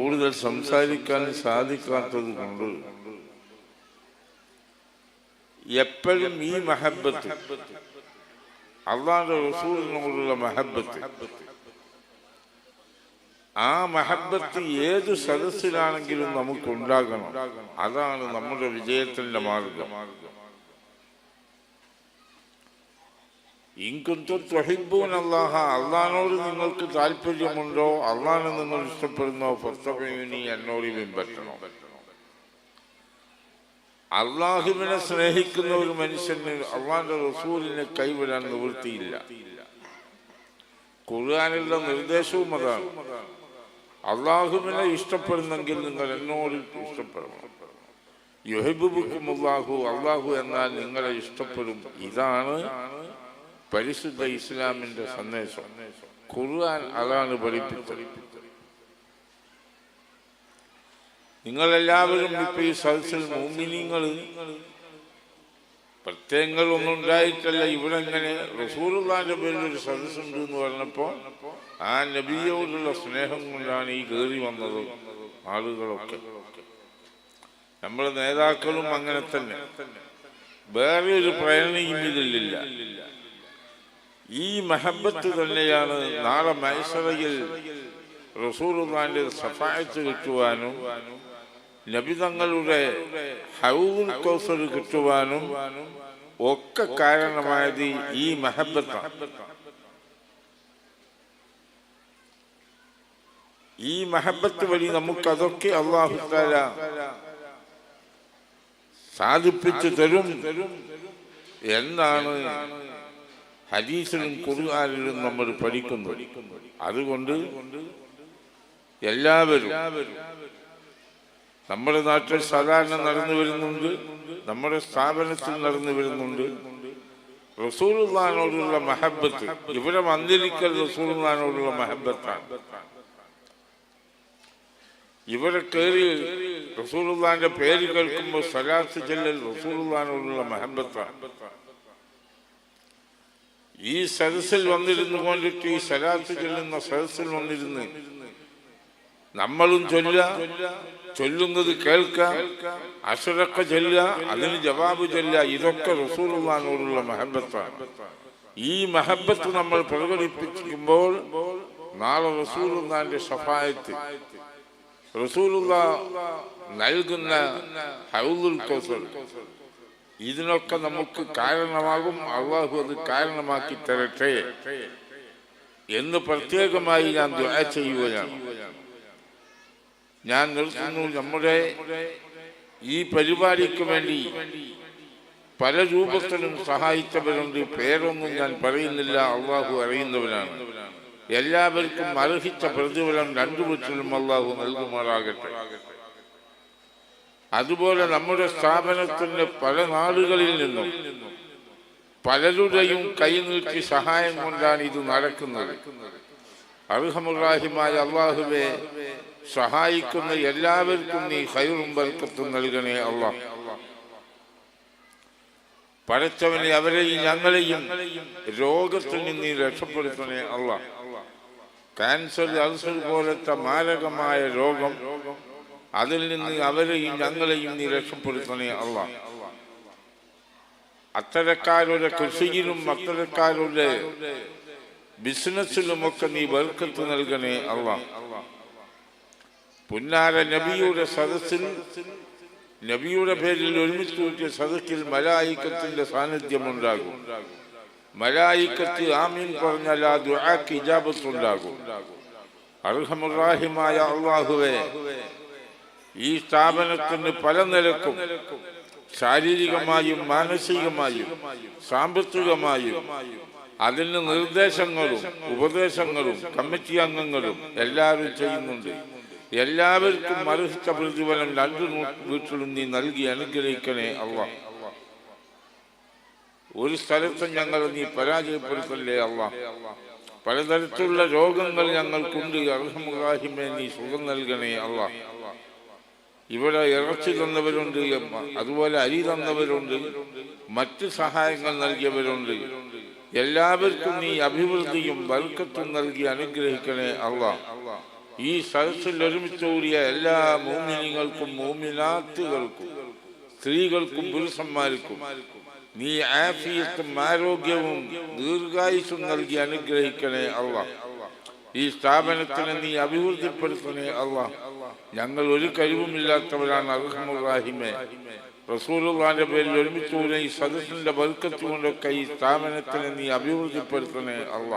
കൂടുതൽ സംസാരിക്കാൻ സാധിക്കാത്തത് കൊണ്ട് എപ്പോഴും ഈ മഹബത്ത് അള്ളാന്റെ റസൂലിനോടുള്ള മഹബത്ത്. ആ മഹബത്ത് ഏത് സദസ്സിലാണെങ്കിലും നമുക്കുണ്ടാകണം അതാണ് നമ്മുടെ വിജയത്തിന്റെ മാർഗം. അള്ളഹാനോട് നിങ്ങൾക്ക് താല്പര്യമുണ്ടോ? അള്ളഹാനെ നിങ്ങൾ ഇഷ്ടപ്പെടുന്നോ? ഫസ്തഫീനി എന്നോട് പിൻപറ്റണോ അള്ളാഹുവിനെ സ്നേഹിക്കുന്ന ഒരു മനുഷ്യന് അള്ളാഹിന്റെ റസൂലിനെ കൈവിടാൻ നിവൃത്തിയില്ല. കുറുകാനുള്ള നിർദ്ദേശവും അതാണ്. അള്ളാഹുവിനെ ഇഷ്ടപ്പെടുന്നെങ്കിൽ നിങ്ങൾ എന്നോട് ഇഷ്ടപ്പെടണം. യുഹബുബുക്കും അള്ളാഹു അള്ളാഹു എന്നാൽ നിങ്ങളെ ഇഷ്ടപ്പെടും. ഇതാണ് പരിശുദ്ധ ഇസ്ലാമിന്റെ സന്ദേശം ഖുർആൻ അതാണ് പഠിപ്പിച്ചത്. നിങ്ങളെല്ലാവരും ഇപ്പൊ ഈ സദസ്സിൽ മോമിനിങ്ങൾ പ്രത്യേകങ്ങൾ ഒന്നും ഉണ്ടായിട്ടല്ല. ഇവിടെ ഇങ്ങനെ റസൂറുള്ളാന്റെ പേരിൽ ഒരു സദസ്സുണ്ട് എന്ന് പറഞ്ഞപ്പോ ആ നബിയോടുള്ള സ്നേഹം കൊണ്ടാണ് ഈ കേറി വന്നത് ആളുകളൊക്കെ. നമ്മുടെ നേതാക്കളും അങ്ങനെ തന്നെ. വേറെ ഒരു പ്രേരണയും ഇതിലില്ല. ഈ മഹബത്ത് തന്നെയാണ് നാളെ മൈസറയിൽ റസൂറുള്ളാന്റെ സഫായത്ത് കിട്ടുവാനും നബിതങ്ങളുടെ ഹൗദുൽ കൗസർ കിട്ടുവാനും ഒക്കെ കാരണമായത് ഈ മഹബത്താണ്. ഈ മഹബത്ത് വഴി നമുക്കതൊക്കെ അള്ളാഹുത്താല സാധിപ്പിച്ചു തരും എന്നാണ് ഹദീസിലും ഖുർആാനിലും നമ്മൾ പഠിക്കുന്നു. അതുകൊണ്ട് എല്ലാവരും നമ്മുടെ നാട്ടിൽ സാധാരണ നടന്നു വരുന്നുണ്ട്. നമ്മുടെ സ്ഥാപനത്തിൽ നടന്നു വരുന്നുണ്ട്. റസൂലുള്ളാനോടുള്ള മഹബത്ത് ഇവിടെ വന്നിരിക്കൽ റസൂലുള്ളാനോടുള്ള മഹബത്താണ്. ഇവിടെ കയറി റസൂലുള്ളാന്റെ പേര് കേൾക്കുമ്പോൾ സലാത്ത് ചെല്ലൽ റസൂലുള്ളാനോടുള്ള മഹബത്താണ്. ഈ സരസിൽ വന്നിരുന്നു കൊണ്ടിട്ട് ഈ സലാത്ത് ചൊല്ലുന്ന സരസിൽ വന്നിരുന്ന്. നമ്മളും ചൊല്ല ചൊല്ലുന്നത് കേൾക്കാം അസുരക്ക ചൊല്ല അതിന് ജവാബ് ചൊല്ല ഇതൊക്കെ റസൂലുള്ളാനോടുള്ള മഹബത്താണ്. ഈ മഹബത്ത് നമ്മൾ പ്രകടിപ്പിക്കുമ്പോൾ നാളെ റസൂലുള്ളാന്റെ സഫായത്ത് റസൂലുള്ള നൽകുന്ന ഹൗദുൽ കൗസർ. ഇതിനൊക്കെ നമുക്ക് കാരണമാകും. അള്ളാഹു അത് കാരണമാക്കി തരട്ടെ. എന്ന് പ്രത്യേകമായി ഞാൻ ചെയ്യുകയാണ്. ഞാൻ നിർത്തുന്നു നമ്മുടെ ഈ പരിപാടിക്ക് വേണ്ടി. പല രൂപത്തിലും സഹായിച്ചവരുണ്ട്. പേരൊന്നും ഞാൻ പറയുന്നില്ല. അള്ളാഹു അറിയുന്നവരാണ് എല്ലാവർക്കും അർഹിച്ച പ്രതിഫലം രണ്ടു വീട്ടിലും അള്ളാഹു നൽകുമാറാകട്ടെ. അതുപോലെ നമ്മുടെ സ്ഥാപനത്തിന്റെ പല നാടുകളിൽ നിന്നും പലരുടെയും കൈനീട്ടി സഹായം കൊണ്ടാണ് ഇത് നടക്കുന്നത്. അർഹമുറാഹിമായ അള്ളാഹുവെ സഹായിക്കുന്ന എല്ലാവർക്കും നീ ഹൈറും ബർക്കത്തും നൽകണേ അള്ളാഹ് പടച്ചവനെ അവരെയും ഞങ്ങളെയും രോഗത്തിൽ നിന്ന് രക്ഷപ്പെടുത്തണേ അള്ളാഹ് ക്യാൻസർ അൾസർ പോലത്തെ മാരകമായ രോഗം അതിൽ നിന്ന് അവരെയും ഞങ്ങളെയും നീ രക്ഷപ്പെടുത്തണേ അല്ല അത്തരക്കാരുടെ കൃഷിയിലും അത്തരക്കാരുടെ ബിസിനസ്സിലുമൊക്കെ നീ ബർക്കത്ത് നൽകണേ അല്ല പുന്നാര നബിയുടെ സദസ്സിൽ നബിയുടെ പേരിൽ ഒരുമിച്ച് കൂട്ടിയ സദസ്സിൽ മലായിക്കത്തിന്റെ സാന്നിധ്യമുണ്ടാകും മലായിക്കത്ത് ആമീൻ പറഞ്ഞാൽ ആ ദുആക്ക് ഇജാബത്ത് ഉണ്ടാകും അർഹമുറാഹിമായ അള്ളാഹുവെ. ഈ സ്ഥാപനത്തിന് പല നിലക്കും ശാരീരികമായും മാനസികമായും സാമ്പത്തികമായും അതിന് നിർദ്ദേശങ്ങളും ഉപദേശങ്ങളും കമ്മിറ്റി അംഗങ്ങളും എല്ലാവരും ചെയ്യുന്നുണ്ട്. എല്ലാവർക്കും അർഹിച്ച പ്രതിഫലം രണ്ടു വീട്ടിലും നീ നൽകി അനുഗ്രഹിക്കണേ അവ ഒരു സ്ഥലത്തും ഞങ്ങൾ നീ പരാജയപ്പെടുത്തല്ലേ അവ പലതരത്തിലുള്ള രോഗങ്ങൾ ഞങ്ങൾക്കുണ്ട്. അർഹമുഖാഹിമേ നീ സുഖം നൽകണേ അള്ളാ. ഇവിടെ ഇറച്ചി തന്നവരുണ്ട് അതുപോലെ അരി തന്നവരുണ്ട് മറ്റ് സഹായങ്ങൾ നൽകിയവരുണ്ട്. എല്ലാവർക്കും നീ അഭിവൃദ്ധിയും ബൽക്കത്തും നൽകി അനുഗ്രഹിക്കണേ അള്ള. ഈ സദസ്സിൽ ഒരുമിച്ച് കൂടിയ എല്ലാ മോമിനികൾക്കും മോമിനാത്തുകൾക്കും സ്ത്രീകൾക്കും പുരുഷന്മാർക്കും നീ ആഫിയത്തും ആരോഗ്യവും ദീർഘായുസും നൽകി അനുഗ്രഹിക്കണേ അള്ള. ഈ സ്ഥാപനത്തിന് നീ അഭിവൃദ്ധിപ്പെടുത്തണേ അല്ല ഞങ്ങൾ ഒരു കഴിവുമില്ലാത്തവരാണ് അർഹമുറാഹിമെ. റസൂലുള്ളാന്റെ പേരിൽ ഒരുമിച്ച് കൂടെ ഈ സദസ്സിന്റെ ബൽക്കത്ത് കൊണ്ടൊക്കെ ഈ സ്ഥാപനത്തിനെ നീ അഭിവൃദ്ധിപ്പെടുത്തണേ അല്ല